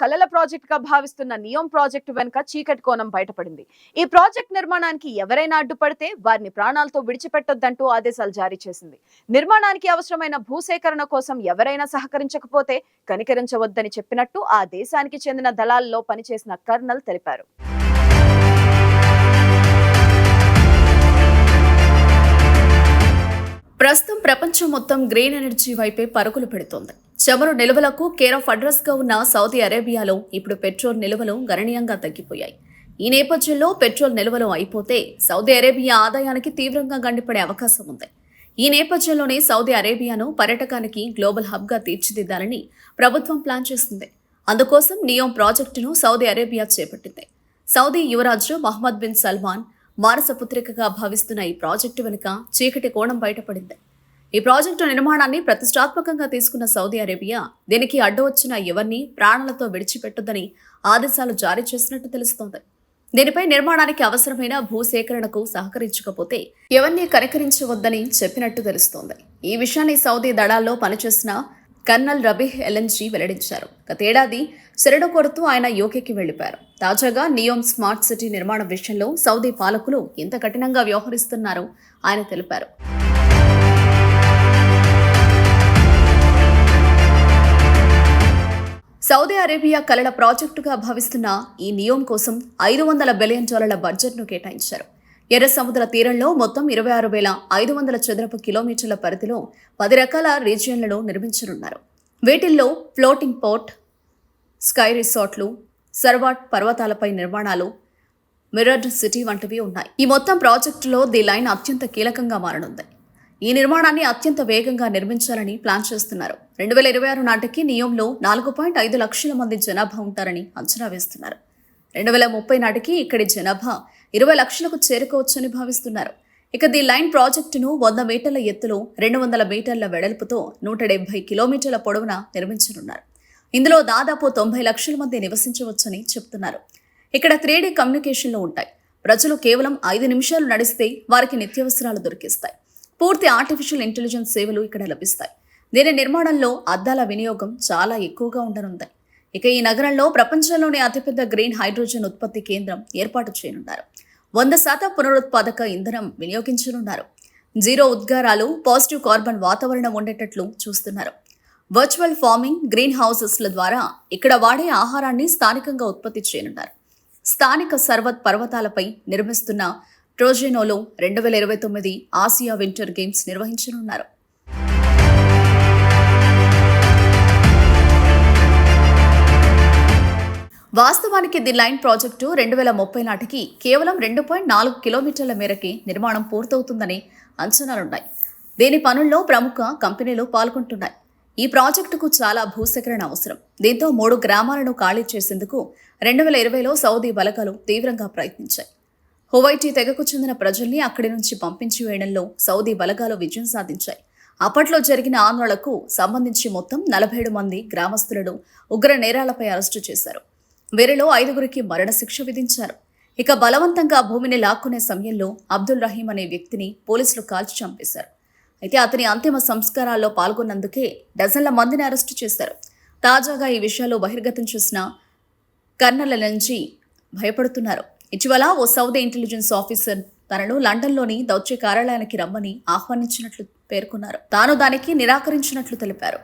కలల ప్రాజెక్ట్గా భావిస్తున్న నియోం ప్రాజెక్టు వెనుక చీకటి కోణం బయటపడింది. ఈ ప్రాజెక్ట్ నిర్మాణానికి ఎవరైనా అడ్డుపడితే వారిని ప్రాణాలతో విడిచిపెట్టొద్దంటూ ఆదేశాలు జారీ చేసింది. నిర్మాణానికి అవసరమైన భూసేకరణ కోసం ఎవరైనా సహకరించకపోతే కనికరించవద్దని చెప్పినట్టు ఆ దేశానికి చెందిన దళాల్లో పనిచేసిన కర్నల్ తెలిపారు. ప్రస్తుతం ప్రపంచం మొత్తం గ్రీన్ ఎనర్జీ వైపే పరుగులు పెడుతోంది. చమురు నిల్వలకు కేర్ ఆఫ్గా ఉన్న సౌదీ అరేబియాలో ఇప్పుడు పెట్రోల్ నిల్వలు గణనీయంగా తగ్గిపోయాయి. ఈ నేపథ్యంలో పెట్రోల్ నిల్వలు అయిపోతే సౌదీ అరేబియా ఆదాయానికి తీవ్రంగా గండిపడే అవకాశం ఉంది. ఈ నేపథ్యంలోనే సౌదీ అరేబియాను పర్యటకానికి గ్లోబల్ హబ్గా తీర్చిదిద్దాలని ప్రభుత్వం ప్లాన్ చేస్తుంది. అందుకోసం నియోం ప్రాజెక్టును సౌదీ అరేబియా చేపట్టింది. సౌదీ యువరాజు మహమ్మద్ బిన్ సల్మాన్ వారసపుత్రికగా భావిస్తున్న ఈ ప్రాజెక్టు వెనుక చీకటి కోణం బయటపడింది. ఈ ప్రాజెక్టు నిర్మాణాన్ని ప్రతిష్టాత్మకంగా తీసుకున్న సౌదీ అరేబియా దీనికి అడ్డవచ్చిన ఎవరిని ప్రాణాలతో విడిచిపెట్టొద్దని ఆదేశాలు జారీ చేసినట్టు తెలుస్తోంది. దీనిపై నిర్మాణానికి అవసరమైన భూసేకరణకు సహకరించకపోతే ఎవరిని కనికరించవద్దని చెప్పినట్టు తెలుస్తోంది. ఈ విషయాన్ని సౌదీ దళాల్లో పనిచేసిన కర్నల్ రబీహ్ ఎల్ఎన్జీ వెల్లడించారు. గతేడాది శరణు కొడుతూ ఆయన యూకేకి వెళ్ళిపారు తాజాగా నియోమ్ స్మార్ట్ సిటీ నిర్మాణ విషయంలో సౌదీ పాలకులు ఇంత కఠినంగా వ్యవహరిస్తున్నారో ఆయన తెలిపారు. సౌదీ అరేబియా కళల ప్రాజెక్టుగా భావిస్తున్న ఈ నియోం కోసం ఐదు వందల బిలియన్ డాలర్ల బడ్జెట్ను కేటాయించారు. ఎర్ర సముద్ర తీరంలో మొత్తం ఇరవై ఆరు వేల ఐదు వందల చదరపు కిలోమీటర్ల పరిధిలో పది రకాల రీజియన్లను నిర్మించనున్నారు. వీటిల్లో ఫ్లోటింగ్ పోర్ట్ స్కై రిసార్ట్లు సర్వాట్ పర్వతాలపై నిర్మాణాలు మిర్రడ్ సిటీ వంటివి ఉన్నాయి. ఈ మొత్తం ప్రాజెక్టులో ది లైన్ అత్యంత కీలకంగా మారనుంది. ఈ నిర్మాణాన్ని అత్యంత వేగంగా నిర్మించాలని ప్లాన్ చేస్తున్నారు. రెండు వేల ఇరవై ఆరు నాటికి నియంలో నాలుగు పాయింట్ ఐదు లక్షల మంది జనాభా ఉంటారని అంచనా వేస్తున్నారు. రెండు వేల ముప్పై నాటికి ఇక్కడి జనాభా ఇరవై లక్షలకు చేరుకోవచ్చని భావిస్తున్నారు. ఇక ది లైన్ ప్రాజెక్టును వంద మీటర్ల ఎత్తులో రెండు వందల మీటర్ల వెడల్పుతో నూట డెబ్బై కిలోమీటర్ల పొడవున నిర్మించనున్నారు. ఇందులో దాదాపు తొంభై లక్షల మంది నివసించవచ్చని చెప్తున్నారు. ఇక్కడ త్రీ డీ కమ్యూనికేషన్లు ఉంటాయి. ప్రజలు కేవలం ఐదు నిమిషాలు నడిస్తే వారికి నిత్యావసరాలు దొరికిస్తాయి. పూర్తి ఆర్టిఫిషియల్ ఇంటెలిజెన్స్ సేవలు ఇక్కడ లభిస్తాయి. దీని నిర్మాణంలో అద్దాల వినియోగం చాలా ఎక్కువగా ఉండనుంది. ఇక ఈ నగరంలో ప్రపంచంలోనే అతిపెద్ద గ్రీన్ హైడ్రోజన్ ఉత్పత్తి కేంద్రం ఏర్పాటు చేయనున్నారు. వంద శాతం పునరుత్పాదక ఇంధనం వినియోగించనున్నారు. జీరో ఉద్గారాలు పాజిటివ్ కార్బన్ వాతావరణం ఉండేటట్లు చూస్తున్నారు. వర్చువల్ ఫార్మింగ్ గ్రీన్ హౌసెస్ల ద్వారా ఇక్కడ వాడే ఆహారాన్ని స్థానికంగా ఉత్పత్తి చేయనున్నారు. స్థానిక సర్వత్ పర్వతాలపై నిర్మిస్తున్న ట్రోజెనోలో రెండు వేల ఇరవై తొమ్మిది ఆసియా వింటర్ గేమ్స్ నిర్వహించనున్నారు. వాస్తవానికి ది లైన్ ప్రాజెక్టు రెండు వేల ముప్పై నాటికి కేవలం రెండు పాయింట్ నాలుగు కిలోమీటర్ల మేరకి నిర్మాణం పూర్తవుతుందని అంచనాలున్నాయి. దీని పనుల్లో ప్రముఖ కంపెనీలు పాల్గొంటున్నాయి. ఈ ప్రాజెక్టుకు చాలా భూసేకరణ అవసరం. దీంతో మూడు గ్రామాలను ఖాళీ చేసేందుకు రెండు వేల ఇరవైలో సౌదీ బలగాలు తీవ్రంగా ప్రయత్నించాయి. హువైటీ తెగకు చెందిన ప్రజల్ని అక్కడి నుంచి పంపించి వేయడంలో సౌదీ బలగాలు విజయం సాధించాయి. అప్పట్లో జరిగిన ఆందోళనకు సంబంధించి మొత్తం నలభై ఏడు మంది గ్రామస్తులను ఉగ్ర నేరాలపై అరెస్టు చేశారు. వీరిలో ఐదుగురికి మరణశిక్ష విధించారు. ఇక బలవంతంగా భూమిని లాక్కునే సమయంలో అబ్దుల్ రహీం అనే వ్యక్తిని పోలీసులు కాల్చి చంపేశారు. అయితే అతని అంతిమ సంస్కారాల్లో పాల్గొన్నందుకే డజన్ల మందిని అరెస్టు చేశారు. తాజాగా ఈ విషయాలు బహిర్గతం చేసిన కర్నల నుంచి భయపడుతున్నారు. ఇటీవల ఓ సౌదీ ఇంటెలిజెన్స్ ఆఫీసర్ తనను లండన్లోని దౌత్య కార్యాలయానికి రమ్మని ఆహ్వానించినట్లు పేర్కొన్నారు. తాను దానికి నిరాకరించినట్లు తెలిపారు.